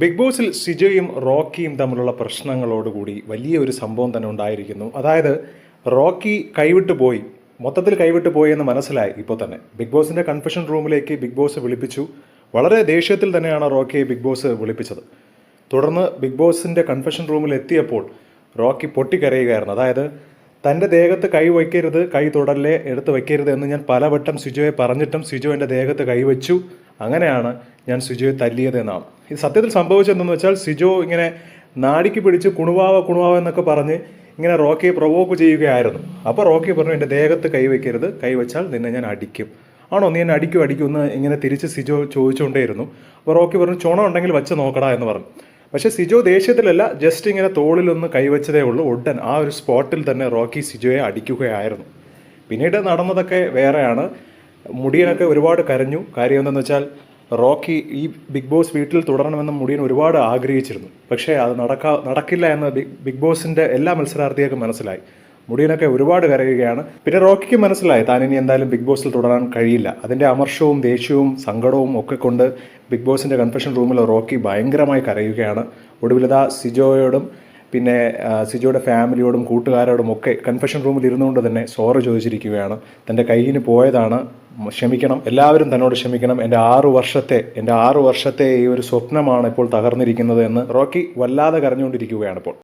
Big ബോസിൽ സിജയും റോക്കിയും തമ്മിലുള്ള പ്രശ്നങ്ങളോടുകൂടി വലിയ ഒരു സംഭവം തന്നെ ഉണ്ടായിരിക്കുന്നു. അതായത് റോക്കി കൈവിട്ടു പോയി. മൊത്തത്തിൽ കൈവിട്ടു പോയി എന്ന് മനസ്സിലായി ഇപ്പോൾ തന്നെ. ബിഗ് ബോസിന്റെ കൺഫെഷൻ റൂമിലേക്ക് ബിഗ് ബോസ് വിളിപ്പിച്ചു. വളരെ ദേഷ്യത്തിൽ തന്നെയാണ് റോക്കിയെ ബിഗ് ബോസ് വിളിപ്പിച്ചത്. തുടർന്ന് ബിഗ് ബോസിന്റെ കൺഫെഷൻ റൂമിൽ എത്തിയപ്പോൾ റോക്കി പൊട്ടിക്കരയുകയായിരുന്നു. അതായത് തന്റെ ദേഹത്ത് കൈ വയ്ക്കരുത് കൈ തുടരലേ എടുത്ത് വയ്ക്കരുത് എന്ന് ഞാൻ പലവട്ടം സിജോയെ പറഞ്ഞിട്ടും സിജോ എന്റെ ദേഹത്ത് കൈവച്ചു അങ്ങനെയാണ് ഞാൻ സിജോയെ തല്ലിയത് എന്നാണ്. ഇത് സത്യത്തിൽ സംഭവിച്ചതെന്ന് വെച്ചാൽ സിജോ ഇങ്ങനെ നാടിക്ക് പിടിച്ച് കുണുവാവ കുണുവാവ എന്നൊക്കെ പറഞ്ഞ് ഇങ്ങനെ റോക്കിയെ പ്രൊവോക്ക് ചെയ്യുകയായിരുന്നു. അപ്പോൾ റോക്കി പറഞ്ഞു എന്റെ ദേഹത്ത് കൈവയ്ക്കരുത്. കൈവച്ചാൽ നിന്നെ ഞാൻ അടിക്കും. ആണോ? നീ എന്നെ അടിക്കും അടിക്കും എന്ന് ഇങ്ങനെ തിരിച്ച് സിജോ ചോദിച്ചുകൊണ്ടേയിരുന്നു. അപ്പോൾ റോക്കി പറഞ്ഞു ചുണ ഉണ്ടെങ്കിൽ വെച്ച് നോക്കടാ എന്ന് പറഞ്ഞു. പക്ഷേ സിജോ ദേഷ്യത്തിലല്ല ജസ്റ്റ് ഇങ്ങനെ തോളിലൊന്ന് കൈവച്ചതേ ഉള്ളൂ. ഉടൻ ആ ഒരു സ്പോട്ടിൽ തന്നെ റോക്കി സിജോയെ അടിക്കുകയായിരുന്നു. പിന്നീട് നടന്നതൊക്കെ വേറെയാണ്. മുടിയനൊക്കെ ഒരുപാട് കരഞ്ഞു. കാര്യം എന്തെന്ന് വെച്ചാൽ റോക്കി ഈ ബിഗ് ബോസ് വീട്ടിൽ തുടരണമെന്ന് മുടിയൻ ഒരുപാട് ആഗ്രഹിച്ചിരുന്നു. പക്ഷേ അത് നടക്കാ നടക്കില്ല എന്ന് ബിഗ് ബോസിന്റെ എല്ലാ മത്സരാർത്ഥികൾക്കും മനസ്സിലായി. മുടിയനൊക്കെ ഒരുപാട് കരയുകയാണ്. പിന്നെ റോക്കിക്ക് മനസ്സിലായി താൻ ഇനി എന്തായാലും ബിഗ് ബോസിൽ തുടരാൻ കഴിയില്ല. അതിന്റെ അമർഷവും ദേഷ്യവും സങ്കടവും ഒക്കെ കൊണ്ട് ബിഗ് ബോസിന്റെ കൺഫെഷൻ റൂമിൽ റോക്കി ഭയങ്കരമായി കരയുകയാണ്. ഒടുവിലതാ സിജോയോടും പിന്നെ സിജോയുടെ ഫാമിലിയോടും കൂട്ടുകാരോടും ഒക്കെ കൺഫെഷൻ റൂമിൽ ഇരുന്നുകൊണ്ട് തന്നെ സോറി ചോദിച്ചിരിക്കുകയാണ്. തന്റെ കയ്യിന് പോയതാണ് ക്ഷമിക്കണം. എല്ലാവരും തന്നോട് ക്ഷമിക്കണം. എന്റെ ആറു വർഷത്തെ എന്റെ ആറു വർഷത്തെ ഈ ഒരു സ്വപ്നമാണ് ഇപ്പോൾ തകർന്നിരിക്കുന്നത് എന്ന് റോക്കി വല്ലാതെ കരഞ്ഞുകൊണ്ടിരിക്കുകയാണ് ഇപ്പോൾ.